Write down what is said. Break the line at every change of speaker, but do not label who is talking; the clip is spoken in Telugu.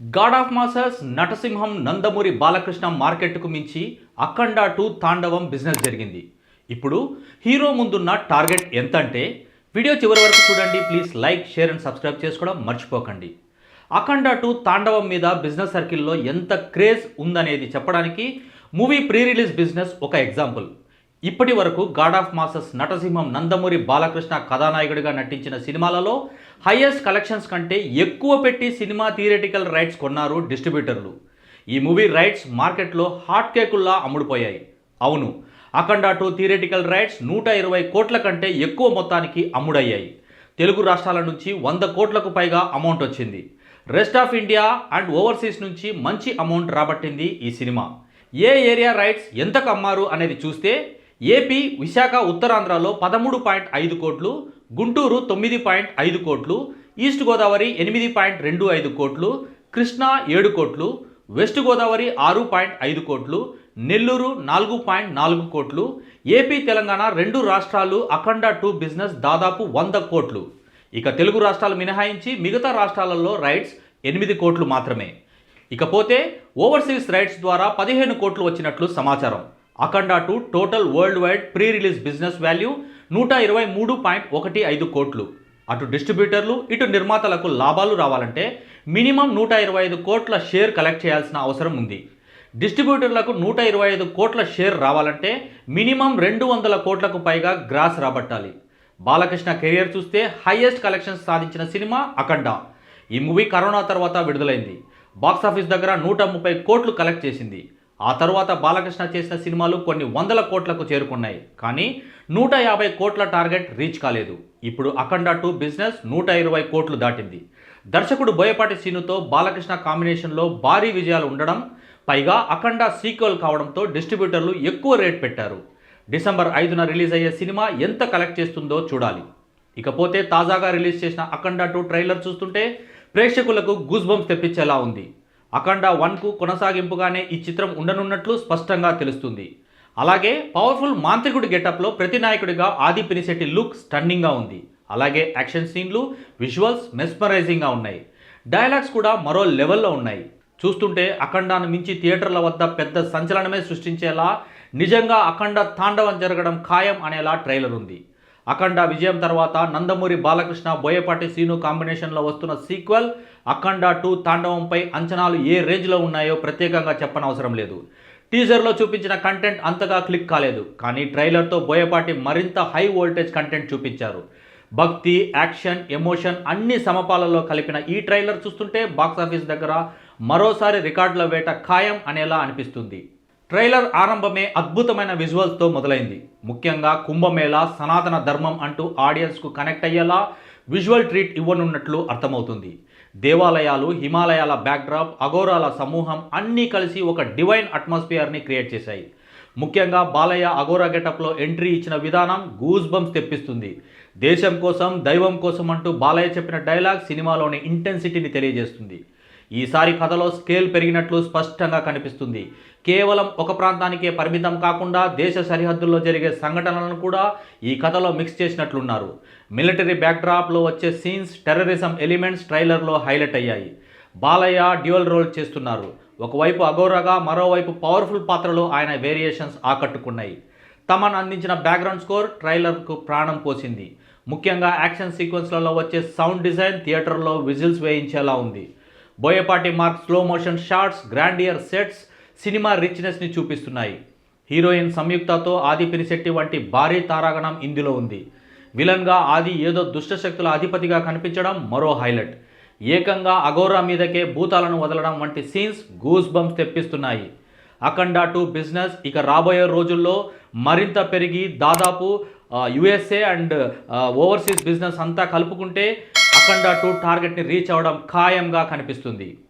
గాడ్ ఆఫ్ మాసర్స్ నటసింహం నందమూరి బాలకృష్ణ మార్కెట్కు మించి అఖండ టూ తాండవం బిజినెస్ జరిగింది. ఇప్పుడు హీరో ముందున్న టార్గెట్ ఎంతంటే వీడియో చివరి వరకు చూడండి please like share and subscribe చేసుకోవడం మర్చిపోకండి. అఖండ టూ తాండవం మీద బిజినెస్ సర్కిల్లో ఎంత క్రేజ్ ఉందనేది చెప్పడానికి మూవీ ప్రీ రిలీజ్ బిజినెస్ ఒక ఎగ్జాంపుల్. ఇప్పటి వరకు గాడ్ ఆఫ్ మాసస్ నటసింహం నందమూరి బాలకృష్ణ కథానాయకుడిగా నటించిన సినిమాలలో హైయెస్ట్ కలెక్షన్స్ కంటే ఎక్కువ పెట్టి సినిమా థియేటికల్ రైట్స్ కొన్నారు డిస్ట్రిబ్యూటర్లు. ఈ మూవీ రైట్స్ మార్కెట్లో హాట్ కేకుల్లా అమ్ముడుపోయాయి. అవును అఖండ టూ థియేటికల్ రైట్స్ నూట ఇరవై కోట్ల కంటే ఎక్కువ మొత్తానికి అమ్ముడయ్యాయి. తెలుగు రాష్ట్రాల నుంచి వంద కోట్లకు పైగా అమౌంట్ వచ్చింది. Rest of India and overseas నుంచి మంచి అమౌంట్ రాబట్టింది ఈ సినిమా. ఏ ఏరియా రైట్స్ ఎంతకు అమ్మారు అనేది చూస్తే ఏపీ విశాఖ ఉత్తరాంధ్రలో పదమూడు పాయింట్ ఐదు కోట్లు గుంటూరు తొమ్మిది పాయింట్ ఐదు కోట్లు ఈస్ట్ గోదావరి ఎనిమిది పాయింట్ రెండు ఐదు కోట్లు కృష్ణా ఏడు కోట్లు వెస్ట్ గోదావరి ఆరు పాయింట్ ఐదు కోట్లు నెల్లూరు నాలుగు పాయింట్ నాలుగు కోట్లు ఏపీ తెలంగాణ రెండు రాష్ట్రాలు అఖండ టూ బిజినెస్ దాదాపు వంద కోట్లు. ఇక తెలుగు రాష్ట్రాలు మినహాయించి మిగతా రాష్ట్రాలలో రైట్స్ ఎనిమిది కోట్లు మాత్రమే. ఇకపోతే ఓవర్సీస్ రైట్స్ ద్వారా పదిహేను కోట్లు వచ్చినట్లు సమాచారం. Akhanda two total worldwide pre release business value నూట ఇరవై మూడు పాయింట్ ఒకటి ఐదు కోట్లు. అటు డిస్ట్రిబ్యూటర్లు ఇటు నిర్మాతలకు లాభాలు రావాలంటే మినిమం నూట ఇరవై ఐదు కోట్ల షేర్ కలెక్ట్ చేయాల్సిన అవసరం ఉంది. డిస్ట్రిబ్యూటర్లకు నూట ఇరవై ఐదు కోట్ల షేర్ రావాలంటే మినిమం రెండు వందల కోట్లకు పైగా గ్రాస్ రాబట్టాలి. బాలకృష్ణ కెరియర్ చూస్తే హైయెస్ట్ కలెక్షన్స్ సాధించిన సినిమా అఖండ. ఈ మూవీ కరోనా తర్వాత విడుదలైంది. బాక్సాఫీస్ దగ్గర నూట ముప్పై కోట్లు కలెక్ట్ చేసింది. ఆ తర్వాత బాలకృష్ణ చేసిన సినిమాలు కొన్ని వందల కోట్లకు చేరుకున్నాయి. కానీ నూట యాభై కోట్ల టార్గెట్ రీచ్ కాలేదు. ఇప్పుడు అఖండ టూ బిజినెస్ నూట ఇరవై కోట్లు దాటింది. దర్శకుడు బోయపాటి సీనుతో బాలకృష్ణ కాంబినేషన్లో భారీ విజయాలు ఉండడం పైగా అఖండ సీక్వెల్ కావడంతో డిస్ట్రిబ్యూటర్లు ఎక్కువ రేట్ పెట్టారు. డిసెంబర్ ఐదున రిలీజ్ అయ్యే సినిమా ఎంత కలెక్ట్ చేస్తుందో చూడాలి. ఇకపోతే తాజాగా రిలీజ్ చేసిన అఖండ టూ ట్రైలర్ చూస్తుంటే ప్రేక్షకులకు గూస్ బంప్స్ తెప్పించేలా ఉంది. అఖండ వన్కు కొనసాగింపుగానే ఈ చిత్రం ఉండనున్నట్లు స్పష్టంగా తెలుస్తుంది. అలాగే పవర్ఫుల్ మాంత్రికుడి గెటప్లో ప్రతి నాయకుడిగా ఆది పినిశెట్టి లుక్ స్టన్నింగ్గా ఉంది. అలాగే యాక్షన్ సీన్లు విజువల్స్ మెస్మరైజింగ్గా ఉన్నాయి. డైలాగ్స్ కూడా మరో లెవెల్లో ఉన్నాయి. చూస్తుంటే అఖండాను మించి థియేటర్ల వద్ద పెద్ద సంచలనమే సృష్టించేలా నిజంగా అఖండ తాండవం జరగడం ఖాయం అనేలా ట్రైలర్ ఉంది. అఖండ విజయం తర్వాత నందమూరి బాలకృష్ణ బోయపాటి సీను కాంబినేషన్లో వస్తున్న సీక్వెల్ అఖండ టూ తాండవంపై అంచనాలు ఏ రేంజ్లో ఉన్నాయో ప్రత్యేకంగా చెప్పనవసరం లేదు. టీజర్లో చూపించిన కంటెంట్ అంతగా క్లిక్ కాలేదు. కానీ ట్రైలర్తో బోయపాటి మరింత హై వోల్టేజ్ కంటెంట్ చూపించారు. భక్తి యాక్షన్ ఎమోషన్ అన్ని సమపాలలో కలిపిన ఈ ట్రైలర్ చూస్తుంటే బాక్సాఫీస్ దగ్గర మరోసారి రికార్డుల వేట ఖాయం అనేలా అనిపిస్తుంది. ట్రైలర్ ఆరంభమే అద్భుతమైన విజువల్స్తో మొదలైంది. ముఖ్యంగా కుంభమేళ సనాతన ధర్మం అంటూ ఆడియన్స్కు కనెక్ట్ అయ్యేలా విజువల్ ట్రీట్ ఇవ్వనున్నట్లు అర్థమవుతుంది. దేవాలయాలు హిమాలయాల బ్యాక్డ్రాప్ అఘోరాల సమూహం అన్నీ కలిసి ఒక డివైన్ అట్మాస్ఫియర్ని క్రియేట్ చేశాయి. ముఖ్యంగా బాలయ్య అఘోరా గెటప్లో ఎంట్రీ ఇచ్చిన విధానం గూస్ బంప్స్ తెప్పిస్తుంది. దేశం కోసం దైవం కోసం అంటూ బాలయ్య చెప్పిన డైలాగ్ సినిమాలోని ఇంటెన్సిటీని తెలియజేస్తుంది. ఈసారి కథలో స్కేల్ పెరిగినట్లు స్పష్టంగా కనిపిస్తుంది. కేవలం ఒక ప్రాంతానికే పరిమితం కాకుండా దేశ సరిహద్దుల్లో జరిగే సంఘటనలను కూడా ఈ కథలో మిక్స్ చేసినట్లున్నారు. మిలిటరీ బ్యాక్డ్రాప్లో వచ్చే సీన్స్ టెర్రరిజం ఎలిమెంట్స్ ట్రైలర్లో హైలైట్ అయ్యాయి. బాలయ్య డ్యూయల్ రోల్ చేస్తున్నారు. ఒకవైపు అఘోరగా మరోవైపు పవర్ఫుల్ పాత్రలో ఆయన వేరియేషన్స్ ఆకట్టుకున్నాయి. తమన్ అందించిన బ్యాక్గ్రౌండ్ స్కోర్ ట్రైలర్కు ప్రాణం పోసింది. ముఖ్యంగా యాక్షన్ సీక్వెన్స్లలో వచ్చే సౌండ్ డిజైన్ థియేటర్లో విజిల్స్ వేయించేలా ఉంది. Boyapati mark slow motion shots grandeur sets cinema రిచ్నెస్ని చూపిస్తున్నాయి. హీరోయిన్ సంయుక్తతో ఆది పినిశెట్టి వంటి భారీ తారాగణం ఇందులో ఉంది. విలన్గా ఆది ఏదో దుష్టశక్తుల అధిపతిగా కనిపించడం మరో హైలైట్. ఏకంగా అగోరా మీదకే భూతాలను వదలడం వంటి సీన్స్ గూస్ బంప్స్ తెప్పిస్తున్నాయి. అఖండ టూ బిజినెస్ ఇక రాబోయే రోజుల్లో మరింత పెరిగి దాదాపు యుఎస్ఏ అండ్ ఓవర్సీస్ బిజినెస్ అంతా కలుపుకుంటే అఖండ టూ టార్గెట్ని రీచ్ అవ్వడం ఖాయంగా కనిపిస్తుంది.